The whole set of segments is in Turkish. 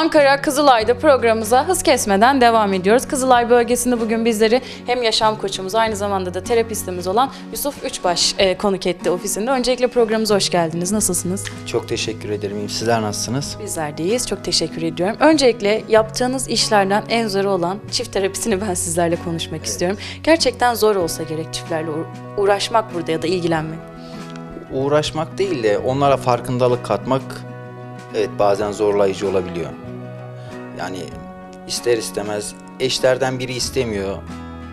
Ankara Kızılay'da programımıza hız kesmeden devam ediyoruz. Kızılay bölgesinde bugün bizleri hem yaşam koçumuz aynı zamanda da terapistimiz olan Yusuf Üçbaş e, konuk etti ofisinde. Öncelikle programımıza hoş geldiniz. Nasılsınız? Çok teşekkür ederim. Sizler nasılsınız? Bizler de iyiyiz. Çok teşekkür ediyorum. Öncelikle yaptığınız işlerden en zoru olan çift terapisini ben sizlerle konuşmak istiyorum. Gerçekten zor olsa gerek çiftlerle uğra- uğraşmak burada ya da ilgilenmek. Uğraşmak değil de onlara farkındalık katmak evet bazen zorlayıcı olabiliyor. Yani ister istemez eşlerden biri istemiyor.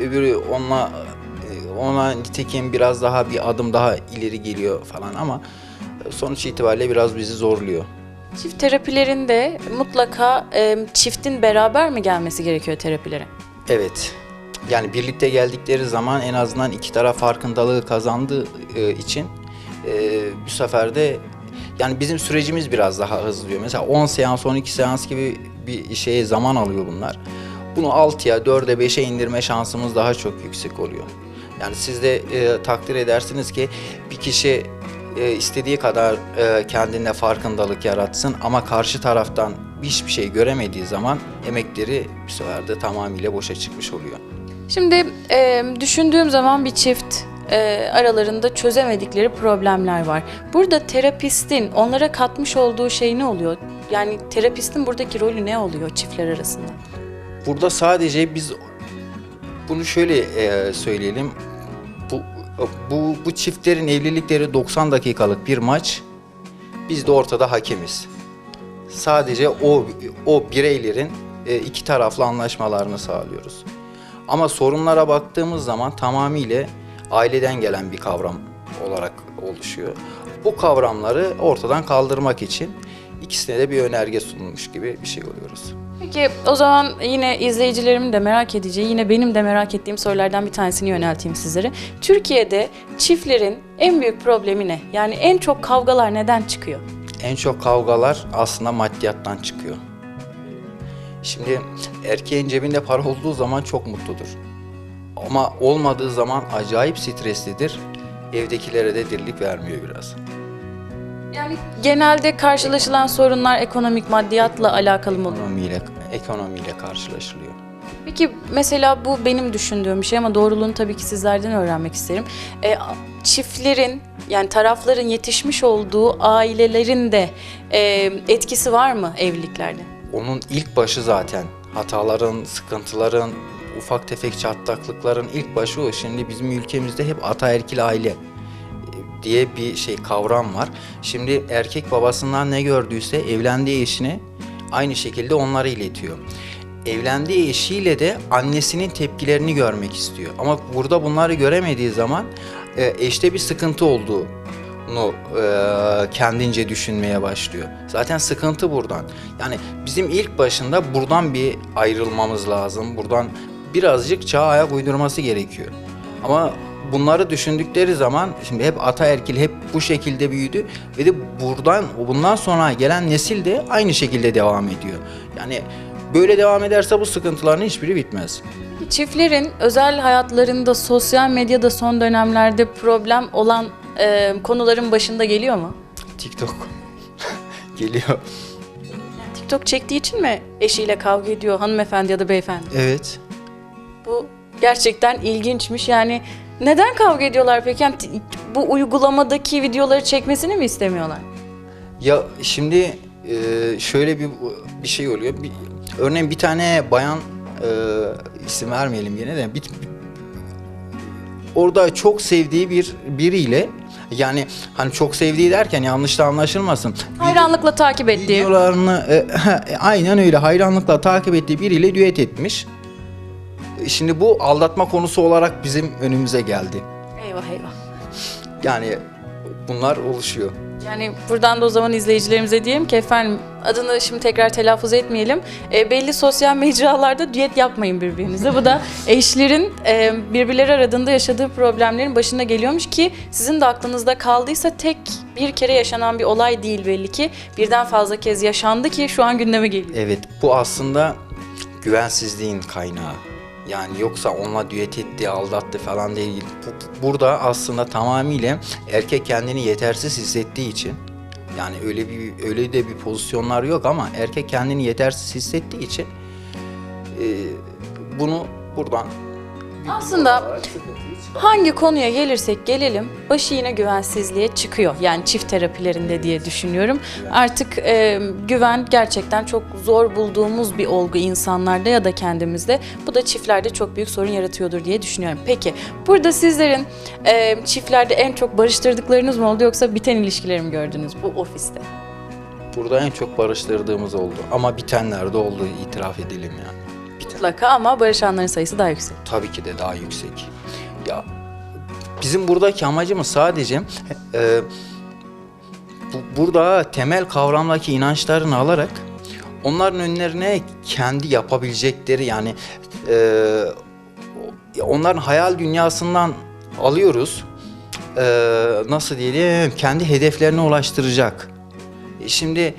Öbürü onunla ona nitekim biraz daha bir adım daha ileri geliyor falan ama sonuç itibariyle biraz bizi zorluyor. Çift terapilerinde mutlaka e, çiftin beraber mi gelmesi gerekiyor terapilere? Evet. Yani birlikte geldikleri zaman en azından iki taraf farkındalığı kazandığı e, için e, bu sefer de yani bizim sürecimiz biraz daha hızlıyor. Mesela 10 seans, 12 seans gibi bir şeye zaman alıyor bunlar. Bunu 6'ya, 4'e, 5'e indirme şansımız daha çok yüksek oluyor. Yani siz de e, takdir edersiniz ki bir kişi e, istediği kadar e, kendine farkındalık yaratsın ama karşı taraftan hiçbir şey göremediği zaman emekleri bir sefer de tamamıyla boşa çıkmış oluyor. Şimdi e, düşündüğüm zaman bir çift e, aralarında çözemedikleri problemler var. Burada terapistin onlara katmış olduğu şey ne oluyor? Yani terapistin buradaki rolü ne oluyor çiftler arasında? Burada sadece biz bunu şöyle e, söyleyelim. Bu, bu, bu çiftlerin evlilikleri 90 dakikalık bir maç. Biz de ortada hakemiz. Sadece o o bireylerin e, iki taraflı anlaşmalarını sağlıyoruz. Ama sorunlara baktığımız zaman tamamıyla aileden gelen bir kavram olarak oluşuyor. Bu kavramları ortadan kaldırmak için ikisine de bir önerge sunulmuş gibi bir şey oluyoruz. Peki o zaman yine izleyicilerimin de merak edeceği, yine benim de merak ettiğim sorulardan bir tanesini yönelteyim sizlere. Türkiye'de çiftlerin en büyük problemi ne? Yani en çok kavgalar neden çıkıyor? En çok kavgalar aslında maddiyattan çıkıyor. Şimdi erkeğin cebinde para olduğu zaman çok mutludur. Ama olmadığı zaman acayip streslidir. Evdekilere de dirlik vermiyor biraz. Yani genelde karşılaşılan sorunlar ekonomik maddiyatla alakalı mı? Ekonomiyle, ekonomiyle karşılaşılıyor. Peki mesela bu benim düşündüğüm bir şey ama doğruluğunu tabii ki sizlerden öğrenmek isterim. E, çiftlerin yani tarafların yetişmiş olduğu ailelerin de e, etkisi var mı evliliklerde? Onun ilk başı zaten hataların, sıkıntıların, ufak tefek çatlaklıkların ilk başı o. Şimdi bizim ülkemizde hep ataerkil aile e, diye bir şey kavram var. Şimdi erkek babasından ne gördüyse evlendiği eşine aynı şekilde onları iletiyor. Evlendiği eşiyle de annesinin tepkilerini görmek istiyor. Ama burada bunları göremediği zaman e, eşte bir sıkıntı olduğu bunu e, kendince düşünmeye başlıyor. Zaten sıkıntı buradan. Yani bizim ilk başında buradan bir ayrılmamız lazım. Buradan birazcık çağa ayak uydurması gerekiyor. Ama bunları düşündükleri zaman şimdi hep ataerkil hep bu şekilde büyüdü ve de buradan bundan sonra gelen nesil de aynı şekilde devam ediyor. Yani böyle devam ederse bu sıkıntıların hiçbiri bitmez. Çiftlerin özel hayatlarında sosyal medyada son dönemlerde problem olan e, konuların başında geliyor mu? TikTok geliyor. TikTok çektiği için mi eşiyle kavga ediyor hanımefendi ya da beyefendi? Evet. Bu gerçekten ilginçmiş. Yani neden kavga ediyorlar peki? Yani bu uygulamadaki videoları çekmesini mi istemiyorlar? Ya şimdi e, şöyle bir bir şey oluyor. Bir, örneğin bir tane bayan e, isim vermeyelim yine de bir, orada çok sevdiği bir biriyle yani hani çok sevdiği derken yanlış da anlaşılmasın. Hayranlıkla takip ettiği. Videolarını e, aynen öyle hayranlıkla takip ettiği biriyle düet etmiş. Şimdi bu aldatma konusu olarak bizim önümüze geldi. Eyvah eyvah. Yani bunlar oluşuyor. Yani buradan da o zaman izleyicilerimize diyeyim ki efendim adını şimdi tekrar telaffuz etmeyelim. E, belli sosyal mecralarda düet yapmayın birbirinize. Bu da eşlerin e, birbirleri aradığında yaşadığı problemlerin başına geliyormuş ki sizin de aklınızda kaldıysa tek bir kere yaşanan bir olay değil belli ki. Birden fazla kez yaşandı ki şu an gündeme geliyor. Evet bu aslında güvensizliğin kaynağı. Yani yoksa onunla düet etti, aldattı falan değil. Bu- Burada aslında tamamıyla erkek kendini yetersiz hissettiği için Yani öyle bir öyle de bir pozisyonlar yok ama erkek kendini yetersiz hissettiği için e, bunu buradan Aslında hangi konuya gelirsek gelelim başı yine güvensizliğe çıkıyor. Yani çift terapilerinde diye düşünüyorum. Artık e, güven gerçekten çok zor bulduğumuz bir olgu insanlarda ya da kendimizde. Bu da çiftlerde çok büyük sorun yaratıyordur diye düşünüyorum. Peki burada sizlerin e, çiftlerde en çok barıştırdıklarınız mı oldu yoksa biten ilişkileri mi gördünüz bu ofiste? burada en çok barıştırdığımız oldu. Ama bitenler de oldu itiraf edelim yani. Mutlaka ama barışanların sayısı daha yüksek. tabii ki de daha yüksek. Ya bizim buradaki amacımız sadece e, bu- burada temel kavramdaki inançlarını alarak onların önlerine kendi yapabilecekleri yani e, onların hayal dünyasından alıyoruz. E, nasıl diyelim kendi hedeflerine ulaştıracak. E, Şimdi e,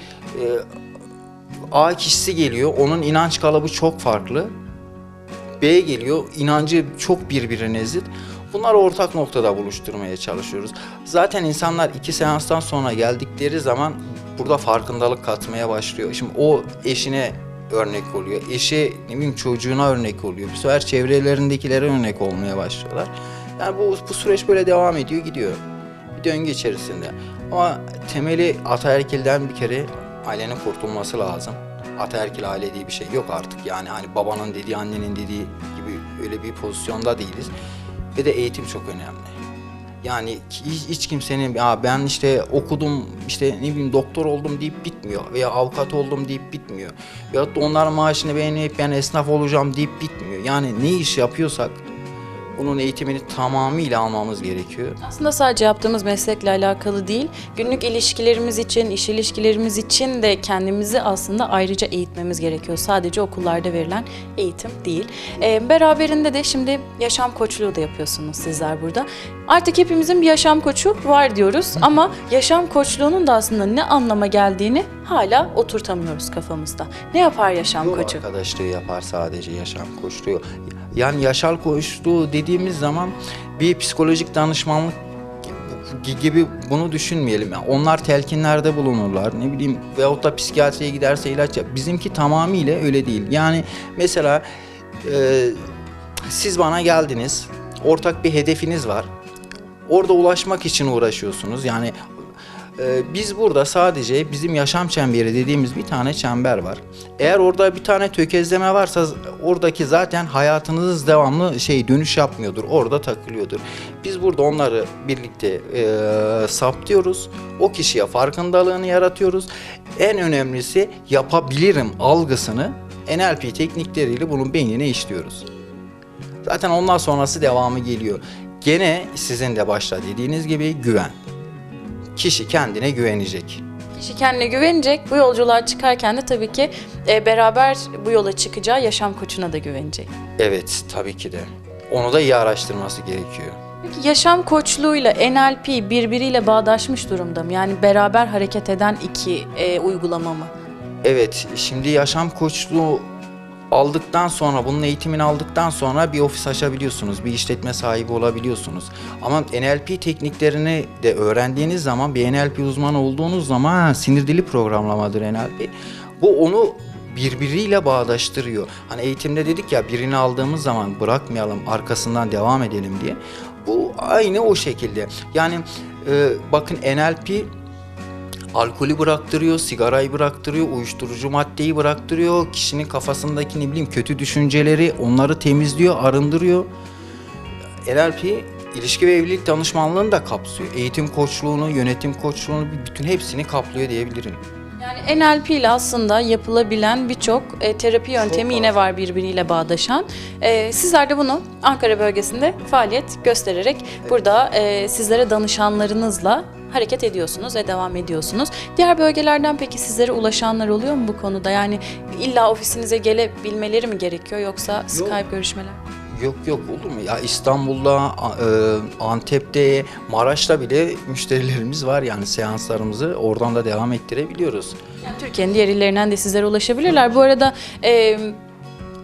A kişisi geliyor, onun inanç kalıbı çok farklı. B geliyor, inancı çok birbirine zıt. Bunları ortak noktada buluşturmaya çalışıyoruz. Zaten insanlar iki seanstan sonra geldikleri zaman burada farkındalık katmaya başlıyor. Şimdi o eşine örnek oluyor. Eşi ne bileyim çocuğuna örnek oluyor. Bir sefer çevrelerindekilere örnek olmaya başlıyorlar. Yani bu, bu süreç böyle devam ediyor gidiyor. Bir döngü içerisinde. Ama temeli ataerkilden bir kere ailenin kurtulması lazım. Ataerkil aile diye bir şey yok artık. Yani hani babanın dediği, annenin dediği gibi öyle bir pozisyonda değiliz. Ve de eğitim çok önemli. Yani hiç, hiç kimsenin ya ben işte okudum işte ne bileyim doktor oldum deyip bitmiyor veya avukat oldum deyip bitmiyor. Veyahut da onların maaşını beğenip ben esnaf olacağım deyip bitmiyor. Yani ne iş yapıyorsak bunun eğitimini tamamıyla almamız gerekiyor. Aslında sadece yaptığımız meslekle alakalı değil, günlük ilişkilerimiz için, iş ilişkilerimiz için de kendimizi aslında ayrıca eğitmemiz gerekiyor. Sadece okullarda verilen eğitim değil. Ee, beraberinde de şimdi yaşam koçluğu da yapıyorsunuz sizler burada. Artık hepimizin bir yaşam koçu var diyoruz ama yaşam koçluğunun da aslında ne anlama geldiğini hala oturtamıyoruz kafamızda. Ne yapar yaşam Yol koçu? arkadaşlığı yapar sadece yaşam koçluğu. Yani yaşam koçluğu dediğimiz zaman bir psikolojik danışmanlık gi- gibi bunu düşünmeyelim. Yani onlar telkinlerde bulunurlar. Ne bileyim veyahut da psikiyatriye giderse ilaç yap. Bizimki tamamıyla öyle değil. Yani mesela e, siz bana geldiniz. Ortak bir hedefiniz var. Orada ulaşmak için uğraşıyorsunuz. Yani biz burada sadece bizim yaşam çemberi dediğimiz bir tane çember var. Eğer orada bir tane tökezleme varsa oradaki zaten hayatınız devamlı şey dönüş yapmıyordur. Orada takılıyordur. Biz burada onları birlikte e, saptıyoruz. O kişiye farkındalığını yaratıyoruz. En önemlisi yapabilirim algısını NLP teknikleriyle bunun beynine işliyoruz. Zaten ondan sonrası devamı geliyor. Gene sizin de başta dediğiniz gibi güven. Kişi kendine güvenecek. Kişi kendine güvenecek. Bu yolculuğa çıkarken de tabii ki e, beraber bu yola çıkacağı yaşam koçuna da güvenecek. Evet, tabii ki de. Onu da iyi araştırması gerekiyor. Peki yaşam koçluğuyla NLP birbiriyle bağdaşmış durumda mı? Yani beraber hareket eden iki e, uygulama mı? Evet, şimdi yaşam koçluğu aldıktan sonra, bunun eğitimini aldıktan sonra bir ofis açabiliyorsunuz, bir işletme sahibi olabiliyorsunuz. Ama NLP tekniklerini de öğrendiğiniz zaman, bir NLP uzmanı olduğunuz zaman sinir dili programlamadır NLP. Bu onu birbiriyle bağdaştırıyor. Hani eğitimde dedik ya birini aldığımız zaman bırakmayalım, arkasından devam edelim diye. Bu aynı o şekilde. Yani e, bakın NLP alkolü bıraktırıyor, sigarayı bıraktırıyor, uyuşturucu maddeyi bıraktırıyor, kişinin kafasındaki ne bileyim kötü düşünceleri onları temizliyor, arındırıyor. NLP ilişki ve evlilik danışmanlığını da kapsıyor. Eğitim koçluğunu, yönetim koçluğunu, bütün hepsini kaplıyor diyebilirim. Yani NLP ile aslında yapılabilen birçok e, terapi yöntemi yine var birbiriyle bağdaşan. E, sizler de bunu Ankara bölgesinde faaliyet göstererek burada e, sizlere danışanlarınızla hareket ediyorsunuz ve devam ediyorsunuz. Diğer bölgelerden peki sizlere ulaşanlar oluyor mu bu konuda? Yani illa ofisinize gelebilmeleri mi gerekiyor yoksa Skype görüşmeler? Yok yok olur mu? Ya İstanbul'da, e, Antep'te, Maraş'ta bile müşterilerimiz var yani seanslarımızı oradan da devam ettirebiliyoruz. Yani Türkiye'nin diğer illerinden de sizlere ulaşabilirler. Bu arada e,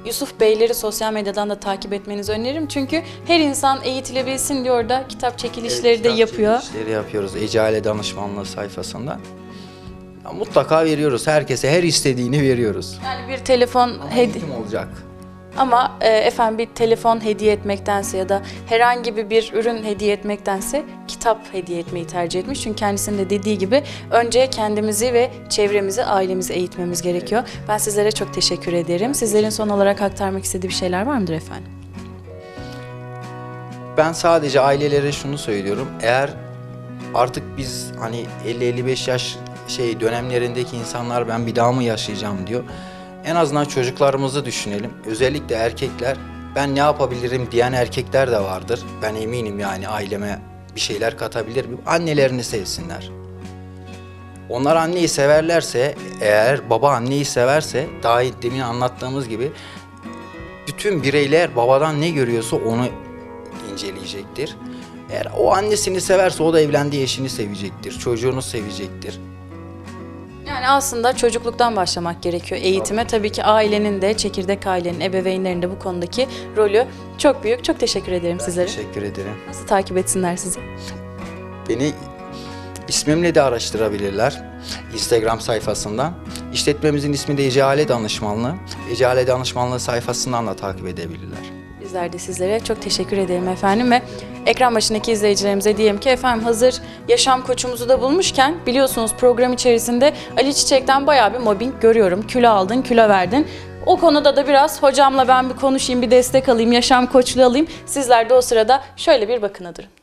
Yusuf Beyleri sosyal medyadan da takip etmenizi öneririm. Çünkü her insan eğitilebilsin diyor da kitap çekilişleri de Evet, yapıyor. çekilişleri yapıyoruz Ecale Danışmanlığı sayfasından. Ya mutlaka veriyoruz. Herkese her istediğini veriyoruz. Yani bir telefon hediye olacak. ama e, efendim bir telefon hediye etmektense ya da herhangi bir ürün hediye etmektense kitap hediye etmeyi tercih etmiş. Çünkü kendisinin de dediği gibi önce kendimizi ve çevremizi, ailemizi eğitmemiz gerekiyor. Ben sizlere çok teşekkür ederim. Sizlerin son olarak aktarmak istediği bir şeyler var mıdır efendim? Ben sadece ailelere şunu söylüyorum. Eğer artık biz hani 50-55 yaş şey dönemlerindeki insanlar ben bir daha mı yaşayacağım diyor. En azından çocuklarımızı düşünelim. Özellikle erkekler ben ne yapabilirim diyen erkekler de vardır. Ben eminim yani aileme bir şeyler katabilir. Annelerini sevsinler. Onlar anneyi severlerse, eğer baba anneyi severse, daha demin anlattığımız gibi bütün bireyler babadan ne görüyorsa onu inceleyecektir. Eğer o annesini severse o da evlendiği eşini sevecektir, çocuğunu sevecektir. Yani aslında çocukluktan başlamak gerekiyor eğitime. Tabii ki ailenin de, çekirdek ailenin, ebeveynlerin de bu konudaki rolü çok büyük. Çok teşekkür ederim sizlere. Teşekkür ederim. Nasıl takip etsinler sizi? Beni ismimle de araştırabilirler Instagram sayfasından. İşletmemizin ismi de Ecale Danışmanlığı. Ecale Danışmanlığı sayfasından da takip edebilirler. Bizler de sizlere çok teşekkür ederim efendim ve ekran başındaki izleyicilerimize diyeyim ki efendim hazır yaşam koçumuzu da bulmuşken biliyorsunuz program içerisinde Ali Çiçek'ten bayağı bir mobbing görüyorum. Kilo aldın, kilo verdin. O konuda da biraz hocamla ben bir konuşayım, bir destek alayım, yaşam koçluğu alayım. Sizler de o sırada şöyle bir bakın durun.